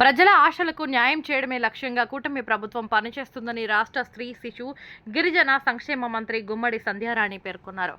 ప్రజల ఆశలకు న్యాయం చేయడమే లక్ష్యంగా కూటమి ప్రభుత్వం పనిచేస్తుందని రాష్ట్ర స్త్రీ శిశు గిరిజన సంక్షేమ మంత్రి గుమ్మడి సంధ్యారాణి పేర్కొన్నారు.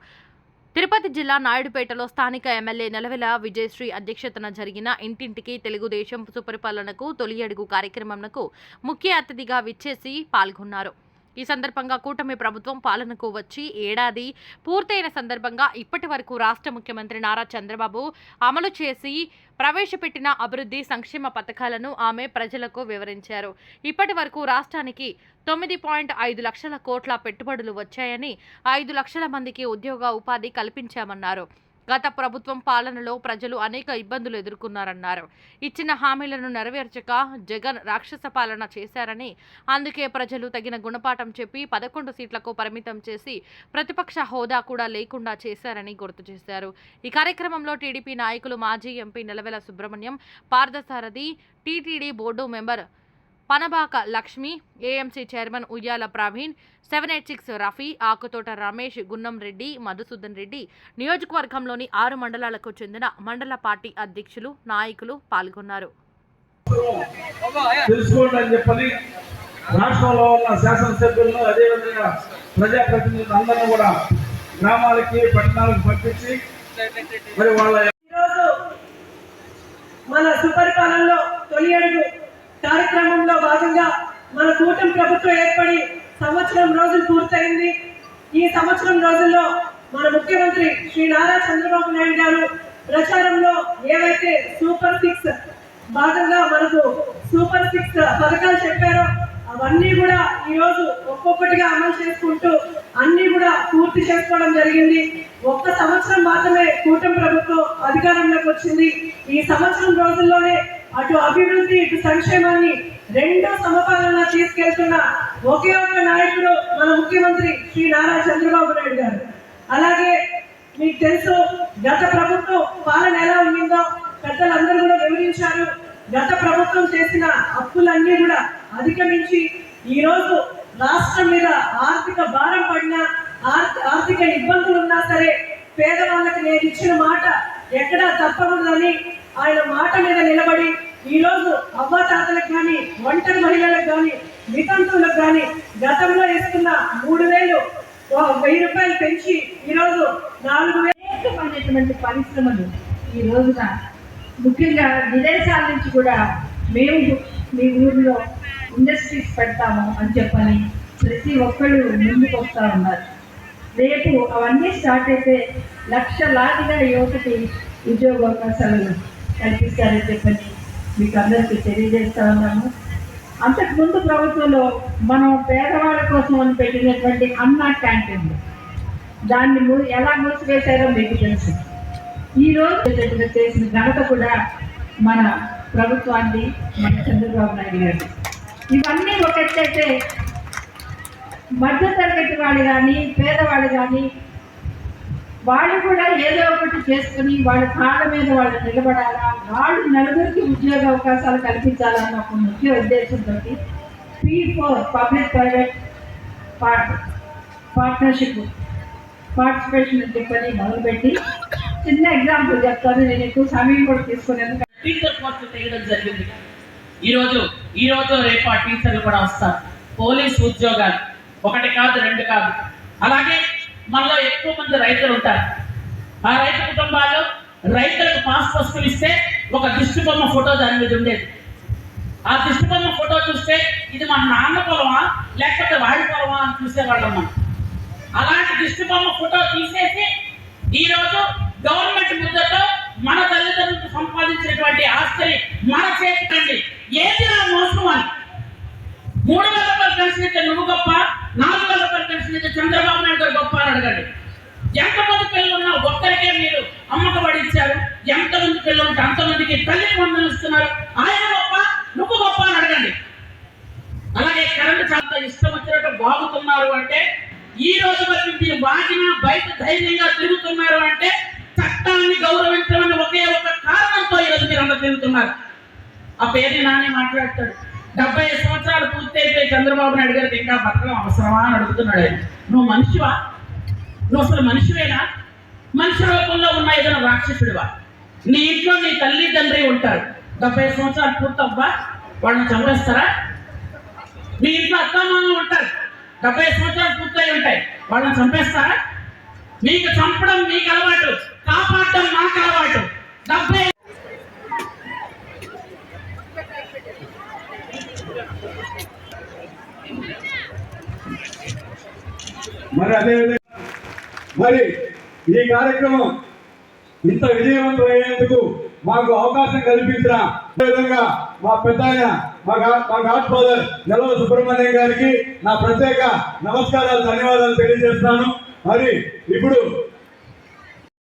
తిరుపతి జిల్లా నాయుడుపేటలో స్థానిక ఎమ్మెల్యే నెలవెల విజయశ్రీ అధ్యక్షతన జరిగిన ఇంటింటికి తెలుగుదేశం సుపరిపాలనకు తొలి అడుగు కార్యక్రమంకు ముఖ్య అతిథిగా విచ్చేసి పాల్గొన్నారు. ఈ సందర్భంగా కూటమి ప్రభుత్వం పాలనకు వచ్చి ఏడాది పూర్తయిన సందర్భంగా ఇప్పటి వరకు రాష్ట్ర ముఖ్యమంత్రి నారా చంద్రబాబు అమలు చేసి ప్రవేశపెట్టిన అభివృద్ధి సంక్షేమ పథకాలను ఆమె ప్రజలకు వివరించారు. ఇప్పటి వరకు రాష్ట్రానికి తొమ్మిది పాయింట్ ఐదు లక్షల కోట్ల పెట్టుబడులు వచ్చాయని ఐదు లక్షల మందికి ఉద్యోగ ఉపాధి కల్పించామన్నారు. గత ప్రభుత్వం పాలనలో ప్రజలు అనేక ఇబ్బందులు ఎదుర్కొన్నారన్నారు. ఇచ్చిన హామీలను నెరవేర్చక జగన్ రాక్షస పాలన చేశారని అందుకే ప్రజలు తగిన గుణపాఠం చెప్పి పదకొండు సీట్లకు పరిమితం చేసి ప్రతిపక్ష హోదా కూడా లేకుండా చేశారని గుర్తు చేశారు. ఈ కార్యక్రమంలో టీడీపీ నాయకులు మాజీ MP Nelavala Subrahmanyam Parthasarathi TTD board member Panabaka Lakshmi AMC chairman Uyyala Praveen seven eight six Rafi Akuthota Ramesh Gunnam Reddy Madhusudan Reddy. నియోజకవర్గంలోని ఆరు మండలాలకు చెందిన మండల పార్టీ అధ్యక్షులు నాయకులు పాల్గొన్నారు. తెలుసుకోండి అని చెప్పని రాష్ట్రంలో ఉన్న శాసనసభ్యులను అదేవిధంగా ప్రజాప్రతినిధులు అందరినీ కూడా గ్రామాలకి పట్టణాలకు పంపించి మరి వాళ్ళ ఈరోజు మన సుపరిపాలనలో తొలి అడుగు కార్యక్రమంలో భాగంగా మన కూటమి ప్రభుత్వం ఏర్పడి సంవత్సరం రోజులు పూర్తయింది. ఈ సంవత్సరం రోజుల్లో మన ముఖ్యమంత్రి శ్రీ నారా చంద్రబాబు నాయుడు గారు ప్రచారంలో ఏవైతే సూపర్ సిక్స్ భాగంగా మనకు సూపర్ సిక్స్ పథకాలు చెప్పారో అవన్నీ కూడా ఈ రోజు ఒక్కొక్కటిగా అమలు చేసుకుంటూ అన్ని కూడా పూర్తి చేసుకోవడం జరిగింది. ఒక్క సంవత్సరం మాత్రమే కూటమి ప్రభుత్వం అధికారంలోకి వచ్చింది. ఈ సంవత్సరం రోజుల్లోనే అటు అభివృద్ధి ఇటు సంక్షేమాన్ని రెండో సమపాలన తీసుకెళ్తున్న ఒకే ఒక నాయకుడు మన ముఖ్యమంత్రి శ్రీ నారా చంద్రబాబు నాయుడు గారు. అలాగే మీకు తెలుసు గత ప్రభుత్వం పాలన ఎలా ఉండిందో పెద్దలందరూ కూడా వివరించారు. గత ప్రభుత్వం చేసిన అప్పులన్నీ కూడా అధిగమించి ఈరోజు రాష్ట్రం మీద ఆర్థిక భారం పడినా ఆర్థిక ఇబ్బందులు ఉన్నా సరే పేదవాళ్ళకి నేను ఇచ్చిన మాట ఎక్కడా తప్పకూడదని ఆయన మాట మీద నిలబడి ఈరోజు అవ్వతాతలకు కానీ ఒంటరి మహిళలకు కానీ వితంతువులకు కానీ గతంలో ఇస్తున్న మూడు వేలు ఓ వెయ్యి రూపాయలు పెంచి ఈరోజు నాలుగు వేలు. అనేటువంటి పరిశ్రమలు ఈ రోజున ముఖ్యంగా విదేశాల నుంచి కూడా మేము మీ ఊరిలో ఇండస్ట్రీస్ పెడతాము అని చెప్పని ప్రతి ఒక్కళ్ళు ముందుకు వస్తూ ఉన్నారు. రేపు అవన్నీ స్టార్ట్ అయితే లక్షలాదిగా యువతకి ఉద్యోగ అవకాశాలు కల్పిస్తారని చెప్పని మీకు అందరికీ తెలియజేస్తా ఉన్నాము అంతకుముందు ప్రభుత్వంలో మనం పేదవాళ్ళ కోసం అని పెట్టినటువంటి అన్న క్యాంటీన్ దాన్ని ఎలా మూసివేశారో మీకు తెలుసు. ఈ చేసిన ఘనత కూడా మన ప్రభుత్వాన్ని మన చంద్రబాబు నాయుడు గారు ఇవన్నీ ఒకటైతే మధ్యతరగతి వాళ్ళు కానీ పేదవాళ్ళు కానీ వాళ్ళు కూడా ఏదో ఒకటి చేసుకుని వాళ్ళ కాళ్ళ మీద వాళ్ళు నిలబడాలా? వాళ్ళు నలుగురికి ఉద్యోగ అవకాశాలు కల్పించాలన్న ఒక ముఖ్య ఉద్దేశంతో P four public private part partnership participation అని చెప్పని మొదలుపెట్టి చిన్న ఎగ్జాంపుల్ చెప్తాను నేను ఎక్కువ సమయం కూడా తీసుకునేందుకు టీచర్ పోస్ట్ తెగడం జరిగింది. ఈరోజు ఈ రోజు రేపు ఆ టీచర్లు కూడా వస్తారు. పోలీస్ ఉద్యోగాలు. ఒకటి కాదు రెండు కాదు. అలాగే మనలో ఎక్కువ మంది రైతులు ఉంటారు. ఆ రైతు కుటుంబాల్లో రైతులకు పాస్ పుస్తకం ఇస్తే ఒక దిష్టి బొమ్మ ఫోటో దాని మీద ఉండేది. ఆ దిష్టి బొమ్మ ఫోటో చూస్తే ఇది మన నాన్న పొలమా లేకపోతే వాడి పొలమా అని చూసేవాళ్ళం మనం. అలాంటి దిష్టి బొమ్మ ఫోటో తీసేసి ఈరోజు గవర్నమెంట్ ముద్దతో మన తల్లిదండ్రులకు సంపాదించినటువంటి ఆస్తిని మన చేతికండి ఏది నా మోసం అని మూడు వేల రూపాయలు పెన్షన్ ఇస్తే నువ్వు గొప్ప నాలుగు వేల రూపాయలు పెన్షన్ ఇస్తే చంద్రబాబు నాయుడు గారు గొప్ప అని అడగండి. ఎంతమంది పిల్లలు ఉన్నా ఒక్కరికే మీరు అమ్మకబడి ఇచ్చారు ఎంతమంది పిల్లలు ఉంటే అంతమందికి తల్లికి వందలు ఇస్తున్నారు? ఆయన గొప్ప నువ్వు గొప్ప అని అడగండి. అలాగే కరెంట్ చాలా ఇష్టం వచ్చినట్టు బాగుతున్నారు అంటే ఈ రోజు వరకు మీరు వాగిన బయట ధైర్యంగా తిరుగుతున్నారు అంటే చట్టాన్ని గౌరవించమని ఒకే ఒక కారణంతో ఈరోజు మీరు అందరు తిరుగుతున్నారు. ఆ పేరు నానే మాట్లాడతాడు. డెబ్బై సంవత్సరాలు పూర్తయితే చంద్రబాబు నాయుడు గారికి ఇంకా బతకడం అవసరమా? అని అడుగుతున్నాడు ఆయన. నువ్వు మనిషివా? నువ్వు అసలు మనిషివేనా? మనిషి రూపంలో ఉన్న ఏదైనా రాక్షసుడివా నీ ఇంట్లో నీ తల్లి తండ్రి ఉంటారు. డెబ్బై సంవత్సరాలు పూర్తవ్వా? వాళ్ళని చంపేస్తారా? మీ ఇంట్లో అత్తమామలు ఉంటారు. డెబ్బై సంవత్సరాలు పూర్తయి ఉంటాయి. వాళ్ళని చంపేస్తారా? మీకు చంపడం మీకు అలవాటు. కాపాడడం మాకు అలవాటు. డెబ్బై మరి అదే మరి ఈ కార్యక్రమం ఇంత విజయవంతం అయ్యేందుకు మాకు అవకాశం కల్పించిన విధంగా మా పెద్ద మా గా- మా గాడ్ ఫాదర్ నెలవ సుబ్రహ్మణ్యం గారికి నా ప్రత్యేక నమస్కారాలు ధన్యవాదాలు తెలియజేస్తాను మరి ఇప్పుడు